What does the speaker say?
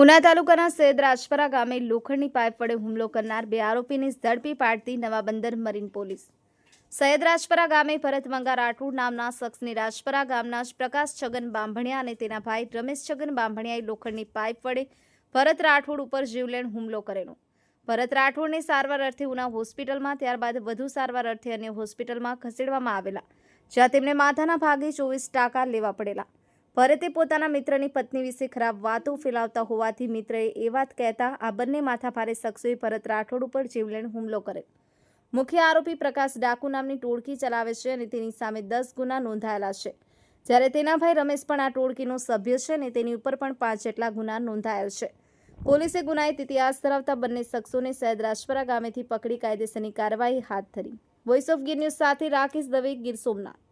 ઉના તાલુકાના સૈદ રાજપરા ગામે લોખંડની પાઇપ વડે હુમલો કરનાર બે આરોપીને ઝડપી પાડતી નવા બંદર મરીન પોલીસ. સૈયદ રાજપરા ગામે ભરત મંગા રાઠોડ નામના શખ્સને રાજપરા ગામના પ્રકાશ છગન બાંભણિયા અને તેના ભાઈ રમેશ છગન બાંભણિયાએ લોખંડની પાઇપ વડે ભરત રાઠોડ ઉપર જીવલેણ હુમલો કરેલો. ભરત રાઠોડને સારવાર અર્થે ઉના હોસ્પિટલમાં, ત્યારબાદ વધુ સારવાર અર્થે અન્ય હોસ્પિટલમાં ખસેડવામાં આવેલા, જ્યાં તેમને માથાના ભાગે ચોવીસ ટાંકા લેવા પડેલા. ભરતે પોતાના મિત્રની પત્ની વિશે ખરાબ વાતો ફેલાવતા હોવાથી મિત્રએ એ વાત કહેતા આ બંને માથાભારે શખ્સોએ ભરત રાઠોડ ઉપર જીવલેણ હુમલો કર્યો. મુખ્ય આરોપી પ્રકાશ ડાકુ નામની ટોળકી ચલાવે છે અને તેની સામે દસ ગુના નોંધાયેલા છે. જ્યારે તેના ભાઈ રમેશ પણ આ ટોળકીનો સભ્ય છે અને તેની ઉપર પણ પાંચ જેટલા ગુના નોંધાયેલ છે. પોલીસે ગુનાહિત ઇતિહાસ ધરાવતા બંને શખ્સોને સૈદ રાજપરા ગામેથી પકડી કાયદેસરની કાર્યવાહી હાથ ધરી. વોઇસ ઓફ ગીર ન્યૂઝ સાથે રાકેશ દવે ગીર સોમનાથ.